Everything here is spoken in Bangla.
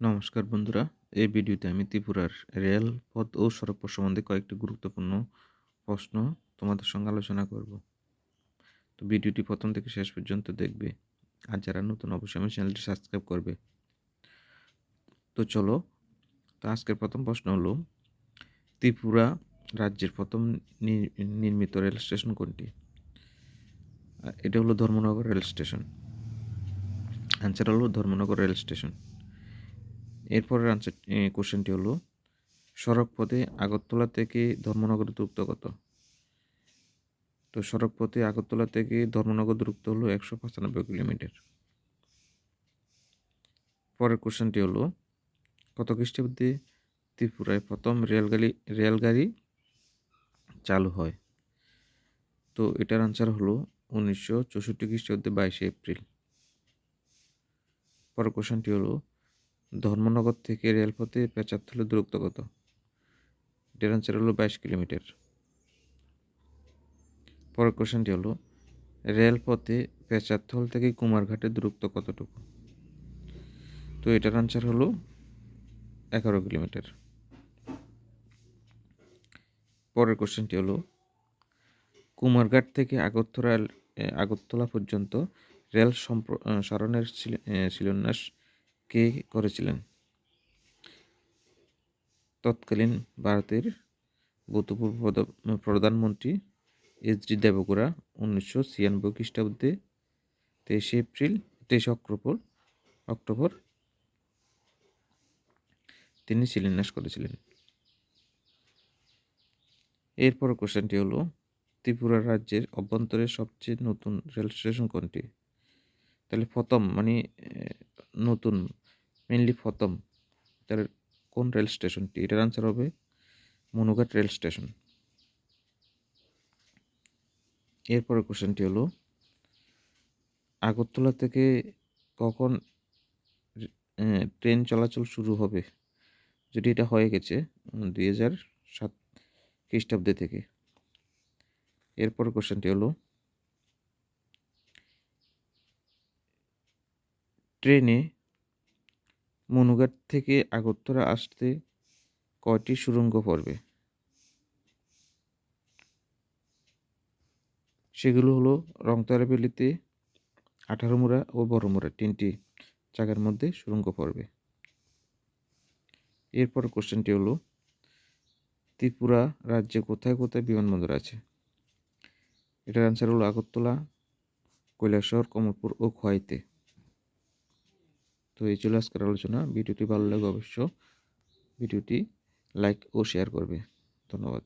নমস্কার বন্ধুরা, এই ভিডিওতে আমি ত্রিপুরার রেল পথ ও সড়কপথ সম্বন্ধে কয়েকটি গুরুত্বপূর্ণ প্রশ্ন তোমাদের সঙ্গে আলোচনা করব। তো ভিডিওটি প্রথম থেকে শেষ পর্যন্ত দেখবে, আর যারা নতুন অবশ্যই আমার চ্যানেলটি সাবস্ক্রাইব করবে। তো চলো, তো আজকের প্রথম প্রশ্ন হলো, ত্রিপুরা রাজ্যের প্রথম নির্মিত রেল স্টেশন কোনটি? এটা হলো ধর্মনগর রেল স্টেশন। অ্যান্সার হলো ধর্মনগর রেল স্টেশন। এরপরের আনসার কোশ্চেনটি হলো সড়ক পথে আগরতলা থেকে ধর্মনগর দূরত্ব কত? তো সড়ক পথে আগরতলা থেকে ধর্মনগর দূরত্ব হলো একশো পঁচানব্বই কিলোমিটার। পরের কোশ্চেনটি হলো, কত খ্রিস্টাব্দে ত্রিপুরায় প্রথম রেলগাড়ি রেলগাড়ি চালু হয়? তো এটার আনসার হলো উনিশশো চৌষট্টি খ্রিস্টাব্দে বাইশে এপ্রিল। পরের কোশ্চেনটি হলো ধর্মনগর থেকে রেলপথে পেঁচাতথলের দূরত্ব কত? এটার হলো বাইশ কিলোমিটার। পরের কোশ্চেনটি হলো, রেলপথে পেঁচাতথল থেকে কুমারঘাটের দূরত্ব কতটুকু? তো এটার আনসার হলো এগারো কিলোমিটার। পরের কোশ্চেনটি হলো, কুমারঘাট থেকে আগরতলা আগরতলা পর্যন্ত রেল সম্প্রসারণের শিলান্যাস কে করেছিলেন? তৎকালীন ভারতের ভূতপূর্ব প্রধানমন্ত্রী এস ডি দেবগুড়া উনিশশো ছিয়ানব্বই খ্রিস্টাব্দে তেইশে এপ্রিল, তেইশে অক্টোবর অক্টোবর তিনি শিলান্যাস করেছিলেন। এরপর কোশ্চেনটি হলো, ত্রিপুরা রাজ্যের অভ্যন্তরে সবচেয়ে নতুন রেল স্টেশন কোনটি? তাহলে ফতম মানে নতুন মেনলি ফতম তাহলে কোন রেল স্টেশনটি? এটার আনসার হবে মনুঘাট রেল স্টেশন। এরপরের কোশ্চেনটি হলো, আগরতলা থেকে কখন ট্রেন চলাচল শুরু হবে? যদি এটা হয়ে গেছে, দুই হাজার সাত খ্রিস্টাব্দে থেকে। এরপর কোশ্চেনটি হলো ট্রেনে মনুঘাট থেকে আগরতলা আসতে কয়টি সুড়ঙ্গ পড়বে? সেগুলো হলো রংতারা আঠারো মোড়া ও বড় মোড়া তিনটি জায়গার মধ্যে সুড়ঙ্গ পড়বে। এরপর কোশ্চেনটি হলো, ত্রিপুরা রাজ্যে কোথায় কোথায় বিমানবন্দর আছে? এটার অ্যান্সার হলো আগরতলা, কৈলাসহর, কমলপুর ও খোয়াইতে। তো এই ছিল আজকের আলোচনা। ভিডিওটি ভালো লাগে অবশ্য ভিডিওটি লাইক ও শেয়ার করবে। ধন্যবাদ।